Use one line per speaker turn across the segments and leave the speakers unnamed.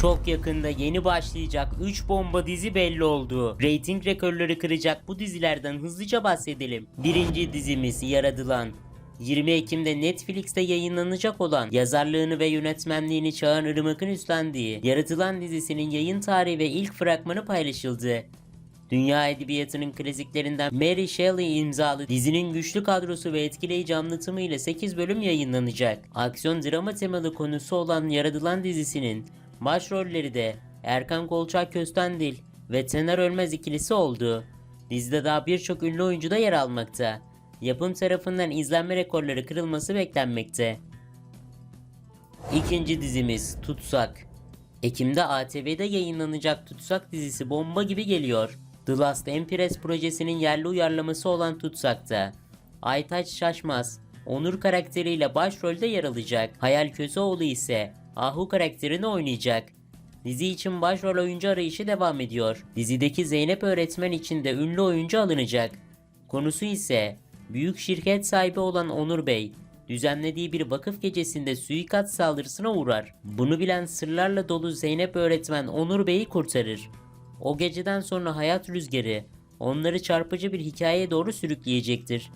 Çok yakında yeni başlayacak 3 bomba dizi belli oldu. Rating rekorları kıracak bu dizilerden hızlıca bahsedelim. Birinci dizimiz Yaradılan. 20 Ekim'de Netflix'te yayınlanacak olan yazarlığını ve yönetmenliğini Çağan Irmak'ın üstlendiği Yaratılan dizisinin yayın tarihi ve ilk fragmanı paylaşıldı. Dünya edebiyatının klasiklerinden Mary Shelley imzalı dizinin güçlü kadrosu ve etkileyici anlatımı ile 8 bölüm yayınlanacak. Aksiyon drama temalı konusu olan Yaradılan dizisinin başrolleri de Erkan Kolçak Köstendil ve Tener Ölmez ikilisi oldu. Dizide daha birçok ünlü oyuncu da yer almakta. Yapım tarafından izlenme rekorları kırılması beklenmekte. İkinci dizimiz Tutsak. Ekim'de ATV'de yayınlanacak Tutsak dizisi bomba gibi geliyor. The Last Empress projesinin yerli uyarlaması olan Tutsak'ta Aytaç Şaşmaz, Onur karakteriyle başrolde yer alacak. Hayal Köseoğlu ise Ahu karakterini oynayacak. Dizi için başrol oyuncu arayışı devam ediyor. Dizideki Zeynep öğretmen için de ünlü oyuncu alınacak. Konusu ise büyük şirket sahibi olan Onur Bey düzenlediği bir vakıf gecesinde suikast saldırısına uğrar. Bunu bilen sırlarla dolu Zeynep öğretmen Onur Bey'i kurtarır. O geceden sonra hayat rüzgarı onları çarpıcı bir hikayeye doğru sürükleyecektir.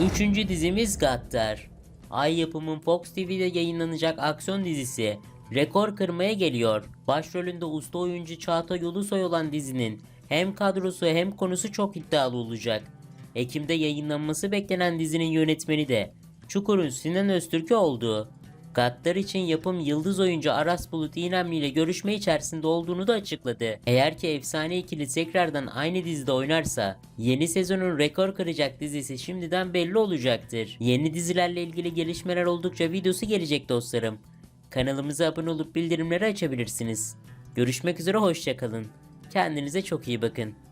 Üçüncü dizimiz Gaddar. Ay yapımın Fox TV'de yayınlanacak aksiyon dizisi rekor kırmaya geliyor. Başrolünde usta oyuncu Çağatay Ulusoy olan dizinin hem kadrosu hem konusu çok iddialı olacak. Ekim'de yayınlanması beklenen dizinin yönetmeni de Çukur'un Sinan Öztürk'ü oldu. Gaddar için yapım yıldız oyuncu Aras Bulut İynemli ile görüşme içerisinde olduğunu da açıkladı. Eğer ki efsane ikili tekrardan aynı dizide oynarsa yeni sezonun rekor kıracak dizisi şimdiden belli olacaktır. Yeni dizilerle ilgili gelişmeler oldukça videosu gelecek dostlarım. Kanalımıza abone olup bildirimleri açabilirsiniz. Görüşmek üzere hoşçakalın. Kendinize çok iyi bakın.